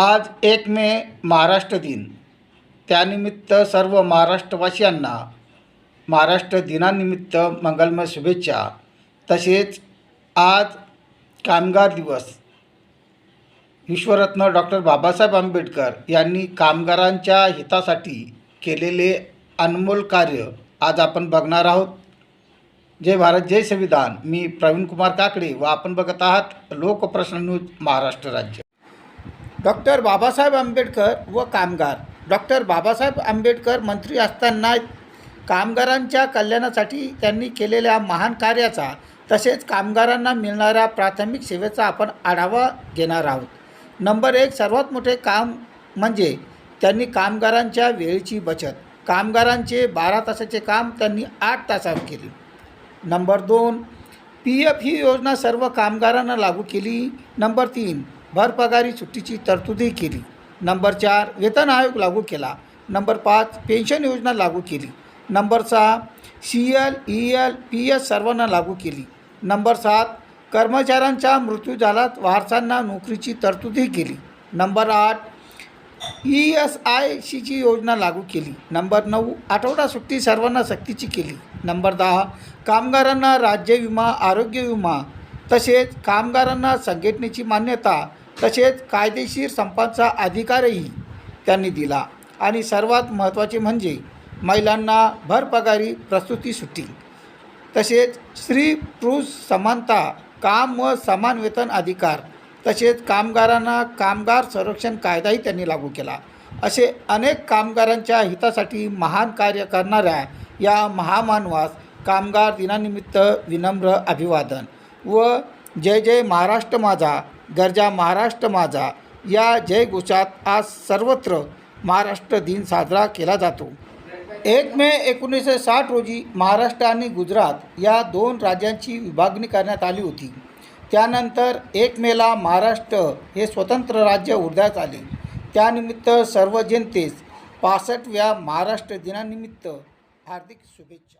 आज एक मे महाराष्ट्र दिन. त्यानिमित्त सर्व महाराष्ट्रवासियांना महाराष्ट्र दिनानिमित्त मंगलमय शुभेच्छा. तसेच आज कामगार दिवस. विश्वरत्न डॉक्टर बाबासाहेब आंबेडकर यांनी कामगारांच्या हितासाठी केलेले अनमोल कार्य आज आपण बघणार आहोत. जय भारत जय संविधान. मी प्रवीण कुमार काकडे व आपण बघत आहात लोकप्रश्न न्यूज महाराष्ट्र राज्य. डॉक्टर बाबासाहेब आंबेडकर व कामगार. डॉक्टर बाबासाहेब आंबेडकर मंत्री असताना कामगारांच्या कल्याणासाठी त्यांनी केलेल्या महान कार्याचा तसेच कामगारांना मिळणाऱ्या प्राथमिक सेवेचा आपण आढावा घेणार आहोत. नंबर एक सर्वात मोठे काम म्हणजे त्यांनी कामगारांच्या वेळेची बचत. कामगारांचे बारा तासाचे काम त्यांनी आठ तासात केले. नंबर दोन पी एफ ही योजना सर्व कामगारांना लागू केली. नंबर तीन भरपगारी सुट्टीची तरतूदही केली. नंबर चार वेतन आयोग लागू केला. नंबर पाच पेन्शन योजना लागू केली. नंबर सहा C L E L P S सर्वांना लागू केली. नंबर सात कर्मचाऱ्यांचा मृत्यू झाला वारसांना नोकरीची तरतूदही केली. नंबर आठ ई एस आय सीची योजना लागू केली. नंबर नऊ आठवडा सुट्टी सर्वांना सक्तीची केली. नंबर दहा कामगारांना राज्य विमा आरोग्य विमा तसेच कामगारांना संघटनेची मान्यता तसेच कायदेशीर संपाचा अधिकारही त्यांनी दिला. आणि सर्वात महत्त्वाचे म्हणजे महिलांना भरपगारी प्रस्तुती सुट्टी. तसेच स्त्री पुरुष समानता काम व समान वेतन अधिकार तसेच कामगारांना कामगार संरक्षण कायदाही त्यांनी लागू केला. असे अनेक कामगारांच्या हितासाठी महान कार्य करणाऱ्या या महामानवास कामगार दिनानिमित्त विनम्र अभिवादन व जय जय महाराष्ट्र माझा गरजा महाराष्ट्र माझा या जयघोषात आज सर्वत्र महाराष्ट्र दिन साजरा केला जातो. एक मे एकोणीसशे साठ रोजी महाराष्ट्र आणि गुजरात या दोन राज्यांची विभागणी करण्यात आली होती. त्यानंतर एक मेला महाराष्ट्र हे स्वतंत्र राज्य उदयास आले. त्यानिमित्त सर्व जनतेस पासष्टव्या महाराष्ट्र दिनानिमित्त हार्दिक शुभेच्छा.